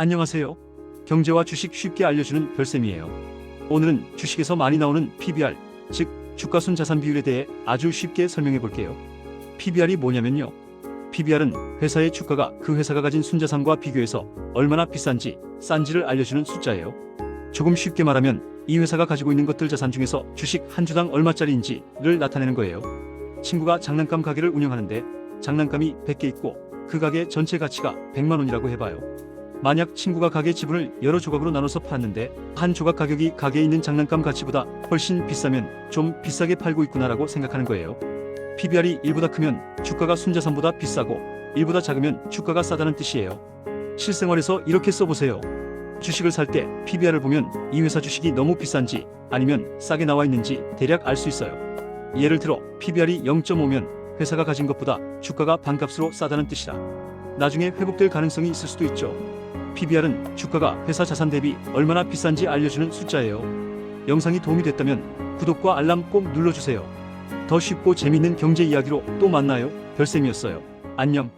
안녕하세요. 경제와 주식 쉽게 알려주는 별쌤이에요. 오늘은 주식에서 많이 나오는 PBR, 즉 주가순 자산 비율에 대해 아주 쉽게 설명해 볼게요. PBR이 뭐냐면요. PBR은 회사의 주가가 그 회사가 가진 순자산과 비교해서 얼마나 비싼지, 싼지를 알려주는 숫자예요. 조금 쉽게 말하면 이 회사가 가지고 있는 것들 자산 중에서 주식 한 주당 얼마짜리인지를 나타내는 거예요. 친구가 장난감 가게를 운영하는데 장난감이 100개 있고 그 가게 전체 가치가 100만 원이라고 해봐요. 만약 친구가 가게 지분을 여러 조각으로 나눠서 팔았는데 한 조각 가격이 가게에 있는 장난감 가치보다 훨씬 비싸면 좀 비싸게 팔고 있구나라고 생각하는 거예요. PBR이 1보다 크면 주가가 순자산보다 비싸고 1보다 작으면 주가가 싸다는 뜻이에요. 실생활에서 이렇게 써보세요. 주식을 살 때 PBR을 보면 이 회사 주식이 너무 비싼지 아니면 싸게 나와 있는지 대략 알 수 있어요. 예를 들어 PBR이 0.5면 회사가 가진 것보다 주가가 반값으로 싸다는 뜻이라 나중에 회복될 가능성이 있을 수도 있죠. PBR은 주가가 회사 자산 대비 얼마나 비싼지 알려주는 숫자예요. 영상이 도움이 됐다면 구독과 알람 꼭 눌러주세요. 더 쉽고 재밌는 경제 이야기로 또 만나요. 별쌤이었어요. 안녕.